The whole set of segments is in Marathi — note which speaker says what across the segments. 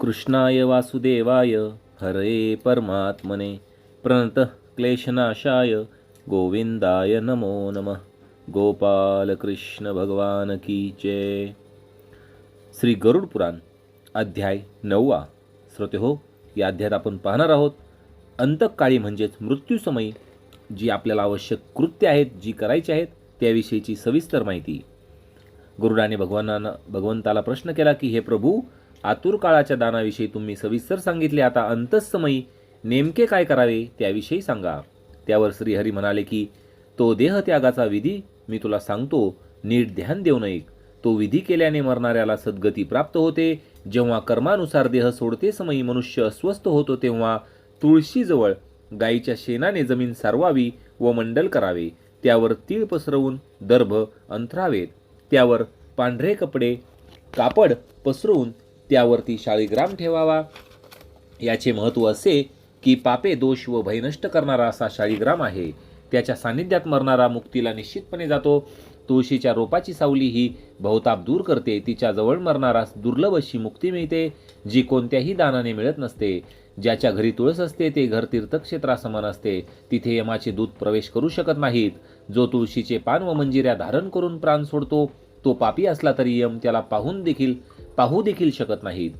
Speaker 1: कृष्णाय वासुदेवाय हरे परमात्मने. प्रणत क्लेशनाशाय गोविंदाय नमो नमः. गोपाल कृष्ण भगवान की जय. श्री गरुड पुराण अध्याय नववा श्रोते हो या अध्यायात आपण पाहणार आहोत अंतकाळी म्हणजेच मृत्यूसमयी जी आपल्याला आवश्यक कृत्य आहेत जी करायची आहेत त्याविषयीची सविस्तर माहिती. गरुडाने भगवानानं भगवंताला प्रश्न केला की हे प्रभू आतुर काळाच्या दानाविषयी तुम्ही सविस्तर सांगितले. आता अंतस्समयी नेमके काय करावे त्याविषयी सांगा. त्यावर श्रीहरी म्हणाले की तो देहत्यागाचा विधी मी तुला सांगतो नीट ध्यान देऊ नये. तो विधी केल्याने मरणाऱ्याला सद्गती प्राप्त होते. जेव्हा कर्मानुसार देह सोडते समयी मनुष्य अस्वस्थ होतो तेव्हा तुळशीजवळ गायीच्या शेणाने जमीन सारवावी व मंडल करावे. त्यावर तीळ पसरवून दर्भ अंथरावेत त्यावर पांढरे कपडे कापड पसरवून त्यावरती शाळीग्राम ठेवावा. याचे महत्त्व असे की पापे दोष व भय नष्ट करणारा असा शाळीग्राम आहे. त्याच्या सान्निध्यात मरणारा मुक्तीला निश्चितपणे जातो. तुळशीच्या रोपाची सावली ही बहुताप दूर करते. तिच्या जवळ मरणारास दुर्लभ अशी मुक्ती मिळते जी कोणत्याही दानाने मिळत नसते. ज्याच्या घरी तुळस असते ते घर तीर्थक्षेत्रासमान असते. तिथे यमाचे दूत प्रवेश करू शकत नाहीत. जो तुळशीचे पान व मंजिऱ्या धारण करून प्राण सोडतो तो पापी असला तरी यम त्याला पाहून देखील पाहू देखील शकत नाहीत.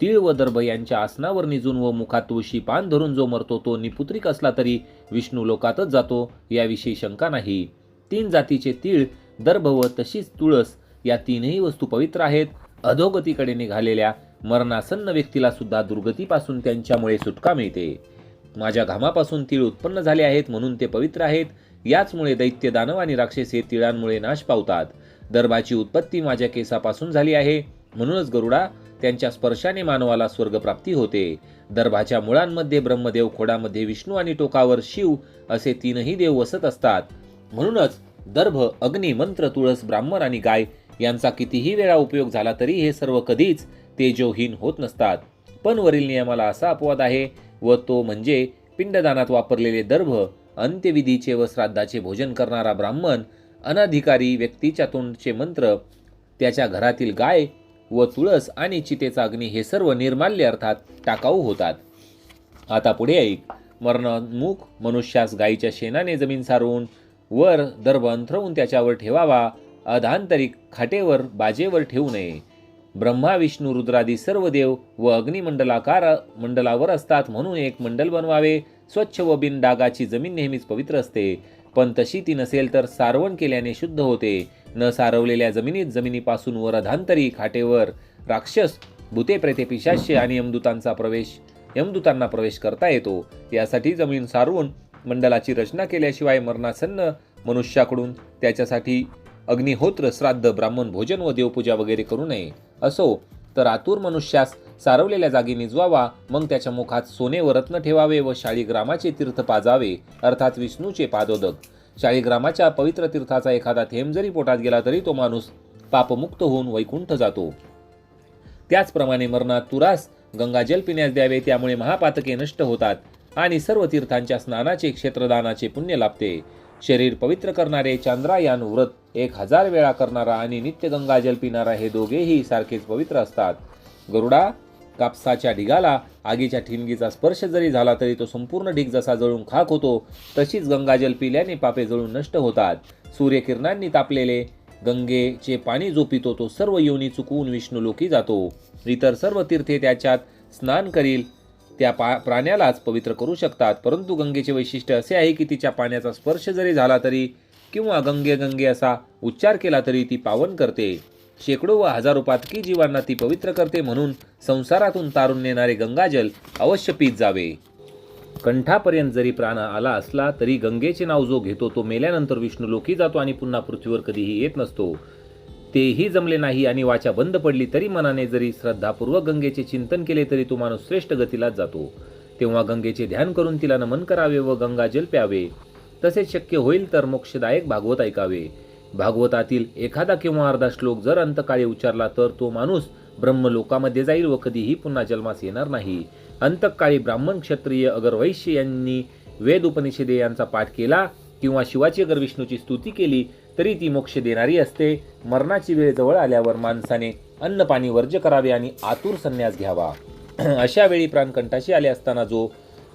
Speaker 1: तीळ व दर्भ यांच्या आसनावर निजून व मुखात तुळशी पान धरून जो मरतो तो निपुत्रिक असला तरी विष्णू लोकातच जातो याविषयी शंका नाही. तीन जातीचे तीळ दर्भ व तशीच तुळस या तीनही वस्तू पवित्र आहेत. अधोगतीकडे निघालेल्या मरणासन्न व्यक्तीला सुद्धा दुर्गतीपासून त्यांच्यामुळे सुटका मिळते. माझ्या घामापासून तीळ उत्पन्न झाले आहेत म्हणून ते पवित्र आहेत. याचमुळे दैत्य दानव आणि राक्षस हे तिळांमुळे नाश पावतात. दर्भाची उत्पत्ती माझ्या केसापासून झाली आहे. म्हणूनच गरुडा त्यांच्या स्पर्शाने मानवाला स्वर्गप्राप्ती होते. दर्भाच्या मुळांमध्ये ब्रह्मदेव खोडामध्ये विष्णू आणि टोकावर शिव असे तीनही देव वसत असतात. म्हणूनच दर्भ अग्नी मंत्र तुळस ब्राह्मण आणि गाय यांचा कितीही वेळा उपयोग झाला तरी हे सर्व कधीच तेजोहीन होत नसतात. पण वरील नियमाला असा अपवाद आहे व तो म्हणजे पिंडदानात वापरलेले दर्भ अंत्यविधीचे व श्राद्धाचे भोजन करणारा ब्राह्मण अनधिकारी व्यक्तीच्या तोंडचे मंत्र त्याच्या घरातील गाय व तुळस आणि चितेचा अग्नी हे सर्व निर्माल्य अर्थात टाकाऊ होतात. आता पुढे ऐक. मरणोन्मुख मनुष्यास गायीच्या शेणाने जमीन सारून वर दर्भ अंथरवून त्याच्यावर ठेवावा. अधांतरिक खाटेवर बाजेवर ठेवू नये. ब्रह्मा विष्णू रुद्रादी सर्व देव व अग्निमंडलाकार मंडलावर असतात म्हणून एक मंडल बनवावे. स्वच्छ व बिन डागाची जमीन नेहमीच पवित्र असते. पण तशी ती नसेल तर सारवण केल्याने शुद्ध होते. न सारवलेल्या जमिनीत जमिनीपासून वर अधांतरी खाटेवर राक्षस भूते प्रेते पिशाश्य आणि यमदूतांचा प्रवेश यमदूतांना प्रवेश करता येतो. यासाठी जमीन सारवून मंडलाची रचना केल्याशिवाय मरणासन्न मनुष्याकडून त्याच्यासाठी अग्निहोत्र श्राद्ध ब्राह्मण भोजन व देवपूजा वगैरे करू नये. असो तर आतुर मनुष्यास सारवलेल्या जागी निजवावा मग त्याच्या मुखात सोने व रत्न ठेवावे व शाळी ग्रामाचे तीर्थ पाजावे अर्थात विष्णूचे पादोदक. शाळीग्रामाच्या पवित्र तीर्थाचा एखादा थेंब जरी पोटात गेला तरी तो माणूस पापमुक्त होऊन वैकुंठ जातो. त्याचप्रमाणे मरणात तुरास गंगाजल पिण्यास द्यावे त्यामुळे महापातके नष्ट होतात आणि सर्व तीर्थांच्या स्नानाचे क्षेत्रदानाचे पुण्य लाभते. शरीर पवित्र करणारे चांद्रायान व्रत एक हजार वेळा करणारा आणि नित्य गंगाजल पिणारा हे दोघेही सारखेच पवित्र असतात. गरुडा कापसाच्या ढिगाला आगीच्या ठिणगीचा स्पर्श जरी झाला तरी तो संपूर्ण ढीग जसा जळून खाक होतो तशीच गंगाजल पिल्याने पापे जळून नष्ट होतात. सूर्यकिरणांनी तापलेले गंगेचे पाणी जो पितो तो सर्व योनी चुकवून विष्णुलोकी जातो. इतर सर्व तीर्थे त्याच्यात स्नान करील त्या पा प्राण्यालाच पवित्र करू शकतात. परंतु गंगेचे वैशिष्ट्य असे आहे की तिच्या पाण्याचा स्पर्श जरी झाला तरी किंवा गंगे गंगे असा उच्चार केला तरी ती पावन करते. शेकडो व हजारो पातकी जीवांना ती पवित्र करते म्हणून संसारातून तारून नेणारे गंगाजल अवश्य पीत जावे. कंठापर्यंत जरी प्राण आला असला तरी गंगेचे नाव जो घेतो तो मेल्यानंतर विष्णू लोकी जातो आणि पुन्हा पृथ्वीवर कधीही येत नसतो. तेही जमले नाही आणि वाचा बंद पडली तरी मनाने जरी श्रद्धापूर्वक गंगेचे चिंतन केले तरी तो माणूस श्रेष्ठ गतीलाच जातो. तेव्हा गंगेचे ध्यान करून तिला नमन करावे व गंगाजल प्यावे. तसेच शक्य होईल तर मोक्षदायक भागवत ऐकावे. भागवतातील एखादा किंवा अर्धा श्लोक जर अंतकाळी उच्चारला तर तो माणूस ब्रह्मलोकामध्ये जाईल व कधीही पुन्हा जन्मास येणार नाही. अंतकाळी ब्राह्मण क्षत्रिय अगर वैश्य यांनी वेद उपनिषदे यांचा पाठ केला किंवा शिवाची अगर विष्णूची स्तुती केली तरी ती मोक्ष देणारी असते. मरणाची वेळ जवळ आल्यावर माणसाने अन्न पाणी वर्ज्य करावे आणि आतुर संन्यास घ्यावा. अशा वेळी प्राणकंठाशी आले असताना जो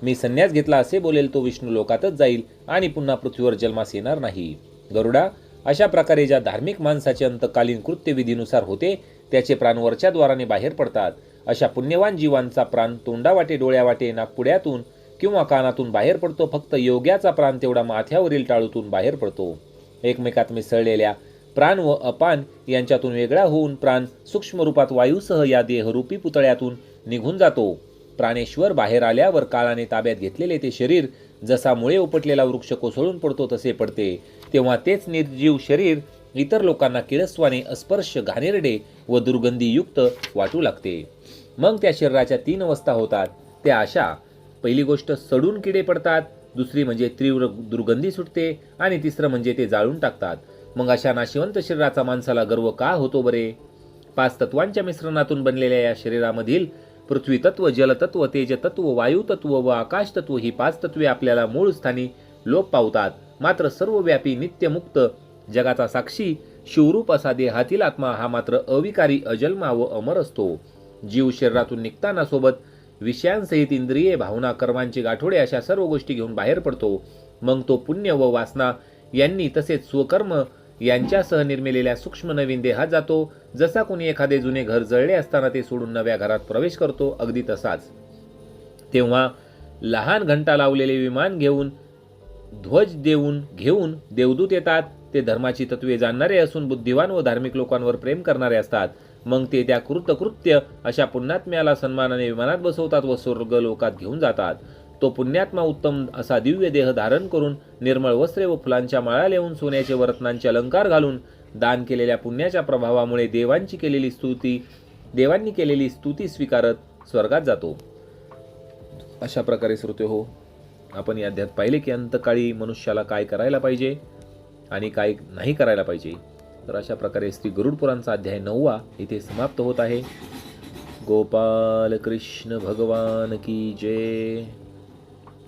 Speaker 1: मी संन्यास घेतला असे बोलेल तो विष्णू लोकातच जाईल आणि पुन्हा पृथ्वीवर जन्मास येणार नाही. गरुडा अशा प्रकारे ज्या धार्मिक माणसाचे अंतकालीन कृत्य विधीनुसार होते त्याचे प्राण वरच्या द्वाराने बाहेर पडतात. अशा पुण्यवान जीवांचा प्राण तोंडावाटे डोळ्यावाटे नागपुड्यातून किंवा कानातून बाहेर पडतो फक्त योग्याचा प्राण तेवढा माथ्यावरील टाळूतून बाहेर पडतो. एकमेकात मिसळलेल्या प्राण व अपान यांच्यातून वेगळा होऊन प्राण सूक्ष्म रूपात वायूसह या देहरूपी पुतळ्यातून निघून जातो. प्राणेश्वर बाहेर आल्यावर काळाने ताब्यात घेतलेले ते शरीर जसा मुळे उपटलेला वृक्ष कोसळून पडतो तसे पडते. तेव्हा तेच निर्जीव शरीर इतर लोकांना किळसवाने अस्पर्श घाणेरडे व दुर्गंधीयुक्त वाटू लागते. मग त्या शरीराच्या तीन अवस्था होतात. त्या अशा पहिली गोष्ट सडून किडे पडतात दुसरी म्हणजे तीव्र दुर्गंधी सुटते आणि तिसरं म्हणजे ते जाळून टाकतात. मग अशा नाशिवंत शरीराचा माणसाला गर्व का होतो बरे? पाच तत्वांच्या मिश्रणातून बनलेल्या या शरीरामधील पृथ्वी तत्व जलतत्व तेजतत्व वायुतत्व व आकाशतत्व ही पाच तत्वे आपल्याला मूळ स्थानी लोप पावतात. मात्र सर्वव्यापी नित्यमुक्त. जगाचा साक्षी शिवरूप असा देहातील आत्मा हा मात्र अविकारी अजन्मा व अमर असतो. जीव शरीरातून निघताना सोबत विषयांसहित इंद्रिये भावना कर्मांचे गाठोडे अशा सर्व गोष्टी घेऊन बाहेर पडतो. मग तो पुण्य व वासना यांनी तसेच स्वकर्म यांच्यासह निर्मिलेल्या सूक्ष्म नवीन देहात जातो. जसा कोणी एखादे जुने घर जळले असताना ते सोडून नव्या घरात प्रवेश करतो अगदी तसाच. तेव्हा लहान घंटा लावलेले विमान घेऊन ध्वज देऊन घेऊन देवदूत येतात. ते धर्माची तत्वे जाणणारे असून बुद्धिवान व धार्मिक लोकांवर प्रेम करणारे असतात. मग ते त्या कृतकृत्य अशा पुण्यात्म्याला सन्मानाने विमानात बसवतात व स्वर्ग लोकात घेऊन जातात. तो पुण्यात्मा उत्तम असा दिव्य देह धारण करून निर्मळ वस्त्रे व फुलांच्या माळा लिहून सोन्याचे व रत्नांचे अलंकार घालून दान केलेल्या पुण्याच्या प्रभावामुळे देवांची केलेली स्तुती देवांनी केलेली स्तुती स्वीकारत स्वर्गात जातो. अशा प्रकारे श्रोते हो आपण या अध्यात पाहिले की अंतकाळी मनुष्याला काय करायला पाहिजे आणि काय नाही करायला पाहिजे. तर अशा प्रकारे श्री गरुडपुरांचा अध्याय नववा इथे समाप्त होत आहे. गोपाल कृष्ण भगवान की जय.